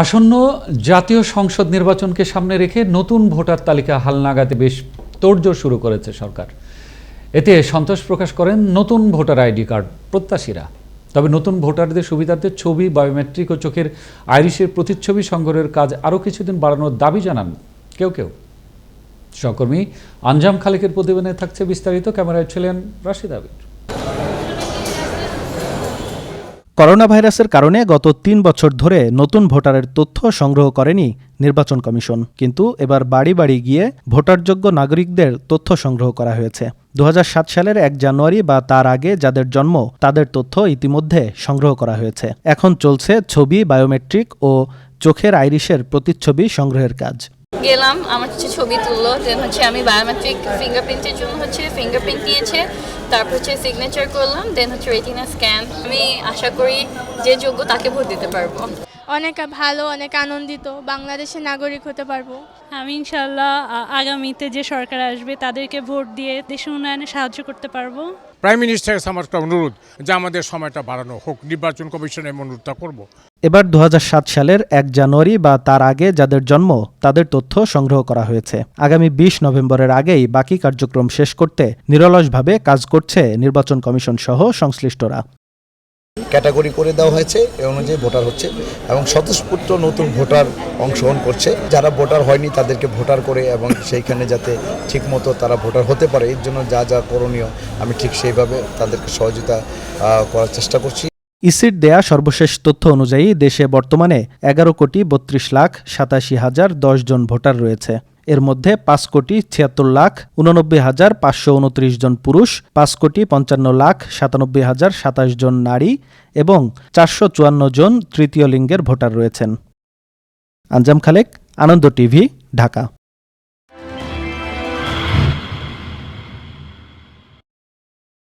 আসন্ন জাতীয় সংসদ নির্বাচনকে সামনে রেখে নতুন ভোটার তালিকা হালনাগাতে বেশ তোড়জোড় শুরু করেছে সরকার। এতে সন্তোষ প্রকাশ করেন নতুন ভোটার আইডি কার্ড প্রত্যাশীরা। তবে নতুন ভোটারদের সুবিধার্থে ছবি, বায়োমেট্রিক ও চোখের আইরিশের প্রতিচ্ছবি সংগ্রহের কাজ আরও কিছুদিন বাড়ানোর দাবি জানান কেউ কেউ। সহকর্মী আঞ্জাম খালেকের প্রতিবেদনে থাকছে বিস্তারিত, ক্যামেরায় ছিলেন রাশিদ আবির। করোনা ভাইরাসের কারণে গত তিন বছর ধরে নতুন ভোটারের তথ্য সংগ্রহ করেনি নির্বাচন কমিশন। কিন্তু এবার বাড়ি বাড়ি গিয়ে ভোটারযোগ্য নাগরিকদের তথ্য সংগ্রহ করা হয়েছে। দু হাজার সাত সালের এক জানুয়ারি বা তার আগে যাদের জন্ম, তাদের তথ্য ইতিমধ্যে সংগ্রহ করা হয়েছে। এখন চলছে ছবি, বায়োমেট্রিক ও চোখের আইরিশের প্রতিচ্ছবি সংগ্রহের কাজ। গেলাম আমার হচ্ছে ছবি তুললো দেন হচ্ছে আমি বায়োমেট্রিক ফিঙ্গারপ্রিন্টের জন্য হচ্ছে ফিঙ্গারপ্রিন্ট দিয়েছে তারপর হচ্ছে সিগনেচার করলাম দেন হচ্ছে রেটিনা স্ক্যান আমি আশা করি যে যোগ্য তাকে ভোট দিতে পারব। অনেক ভালো অনেক আনন্দিত বাংলাদেশের নাগরিক হতে পারব। আমি ইনশাল্লাহ আগামীতে যে সরকার আসবে তাদেরকে ভোট দিয়ে দেশের উন্নয়নে সাহায্য করতে পারব। প্রাইম মিনিস্টারের কাছে আমার একটা অনুরোধ যে আমাদের সময়টা বাড়ানো হোক নির্বাচন কমিশনে আমি অনুরোধটা করব। এবার দু হাজার সাত সালের এক জানুয়ারি বা তার আগে যাদের জন্ম, তাদের তথ্য সংগ্রহ করা হয়েছে। আগামী বিশ নভেম্বরের আগেই বাকি কার্যক্রম শেষ করতে নিরলসভাবে কাজ করছে নির্বাচন কমিশন সহ সংশ্লিষ্টরা। ক্যাটাগরি করে দেওয়া হয়েছে, এ অনুযায়ী ভোটার হচ্ছে এবং স্বতঃস্ফূর্ত নতুন ভোটার অংশগ্রহণ করছে। যারা ভোটার হয়নি, তাদেরকে ভোটার করে এবং সেইখানে যাতে ঠিকমতো তারা ভোটার হতে পারে, এর জন্য যা যা করণীয়, আমি ঠিক সেইভাবে তাদেরকে সহযোগিতা করার চেষ্টা করছি। ইসির দেয়া সর্বশেষ তথ্য অনুযায়ী দেশে বর্তমানে এগারো কোটি বত্রিশ লাখ সাতাশি হাজার দশ জন ভোটার রয়েছে। এর মধ্যে পাঁচ কোটি ছিয়াত্তর লাখ উননব্বই হাজার পাঁচশো উনত্রিশ জন পুরুষ, পাঁচ কোটি পঞ্চান্ন লাখ সাতানব্বই হাজার সাতাশ জন নারী এবং চারশো চুয়ান্ন জন তৃতীয় লিঙ্গের ভোটার রয়েছেন। আঞ্জাম খালেক, আনন্দ টিভি, ঢাকা।